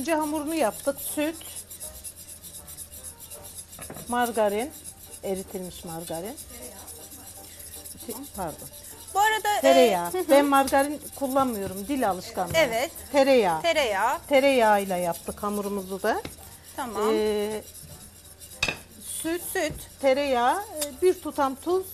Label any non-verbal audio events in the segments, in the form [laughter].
önce hamurunu yaptık. Süt, margarin, eritilmiş margarin. Pardon. Bu arada e, Tereyağı. hı. Ben margarin kullanmıyorum. Dil alışkanlığı. Evet. Tereyağı. tereyağı. Tereyağıyla yaptık hamurumuzu da. Tamam. Ee, süt, Süt. tereyağı, e, bir tutam tuz,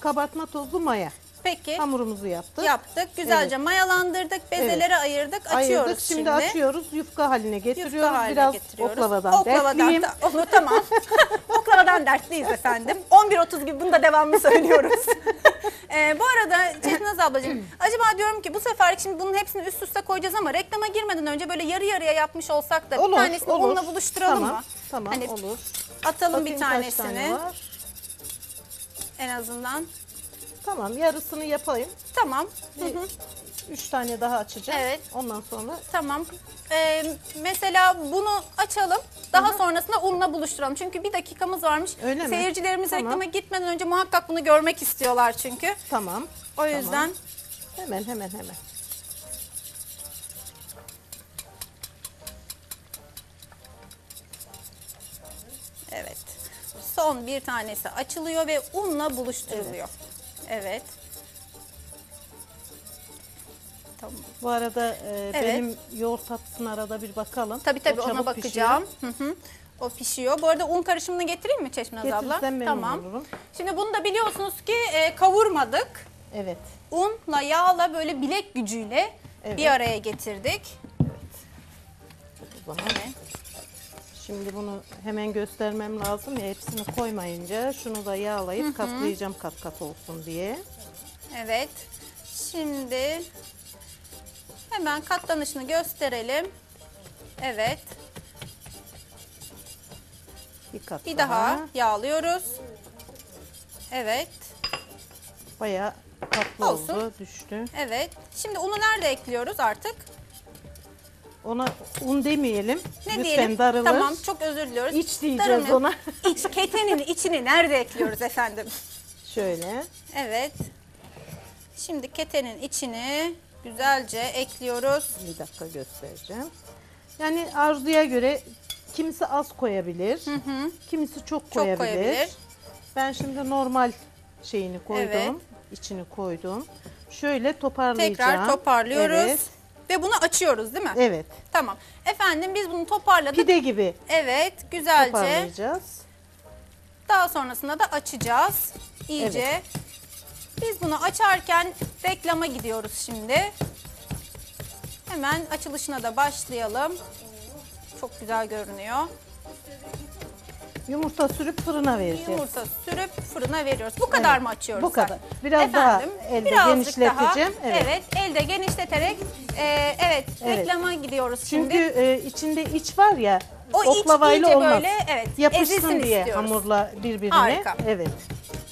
kabartma tozu, maya. Peki. Hamurumuzu yaptık. Yaptık. Güzelce Evet. mayalandırdık. Bezelere ayırdık. Açıyoruz Ayırdık. Şimdi, şimdi. açıyoruz. Yufka haline getiriyoruz. Yufka haline Biraz getiriyoruz. oklavadan, Oklavadan dertliyim. da- [laughs] onu tamam. [laughs] Oklavadan dertliyiz efendim. 11.30 gibi bunu da devamlı söylüyoruz. [laughs] Ee, bu arada Çetinaz ablacığım acaba diyorum ki bu sefer şimdi bunun hepsini üst üste koyacağız ama reklama girmeden önce böyle yarı yarıya yapmış olsak da bir Olur, tanesini olur. onunla buluşturalım Tamam, mı? Tamam, Hani olur. Atalım bir Bakayım kaç tanesini tane var. en azından. Tamam, yarısını yapayım. Tamam. Hı hı. Üç tane daha açacağım. Evet. Ondan sonra Tamam. Ee, mesela bunu açalım. Daha sonrasında unla buluşturalım. Çünkü bir dakikamız varmış. Öyle mi? Seyircilerimiz Tamam. reklama gitmeden önce muhakkak bunu görmek istiyorlar çünkü. tamam. O yüzden Hemen hemen hemen. evet. Son bir tanesi açılıyor ve unla buluşturuluyor. Evet. Tamam. Bu arada e, Evet. benim yoğurt tatlısına arada bir bakalım. Tabii tabii ona bakacağım. Hı hı. O pişiyor. Bu arada un karışımını getireyim mi Çeşminaz abla? Getirirsen memnun Tamam. olurum. Şimdi bunu da biliyorsunuz ki e, kavurmadık. Evet. Unla yağla böyle bilek gücüyle Evet. bir araya getirdik. O zaman Evet. Şimdi bunu hemen göstermem lazım ya hepsini koymayınca şunu da yağlayıp katlayacağım kat kat olsun diye. Evet. Şimdi hemen katlanışını gösterelim. Evet. Bir kat Bir daha yağlıyoruz. Evet. Bayağı tatlı Olsun. oldu, düştü. Evet. Şimdi unu nerede ekliyoruz artık? Ona un demeyelim. Ne diyelim? darılır. Tamam çok özür diliyoruz. İç diyeceğiz Darılın. ona. İç ketenin içini nerede ekliyoruz efendim? Şöyle. Evet. Şimdi ketenin içini güzelce ekliyoruz. Bir dakika göstereceğim. Yani arzuya göre kimisi az koyabilir. Kimisi çok koyabilir. koyabilir. Ben şimdi normal şeyini koydum. Evet. içini koydum. Şöyle toparlayacağım. Tekrar toparlıyoruz. Evet. Ve bunu açıyoruz değil mi? Evet. Tamam. Efendim biz bunu toparladık. Pide gibi Evet güzelce. toparlayacağız. Daha sonrasında da açacağız. İyice. Biz bunu açarken reklama gidiyoruz şimdi. Hemen açılışına da başlayalım. Çok güzel görünüyor. Yumurta sürüp fırına vereceğiz. Yumurta sürüp fırına veriyoruz. Bu kadar Evet, mı açıyoruz? bu kadar. Biraz daha elde genişleteceğim. Daha, Evet. evet. elde genişleterek e, evet, Evet. reklama gidiyoruz Çünkü şimdi. e, içinde iç var ya O iç oklavayla iyice olmaz. böyle, evet, Yapışsın diye istiyoruz. hamurla birbirine. Harika. Evet.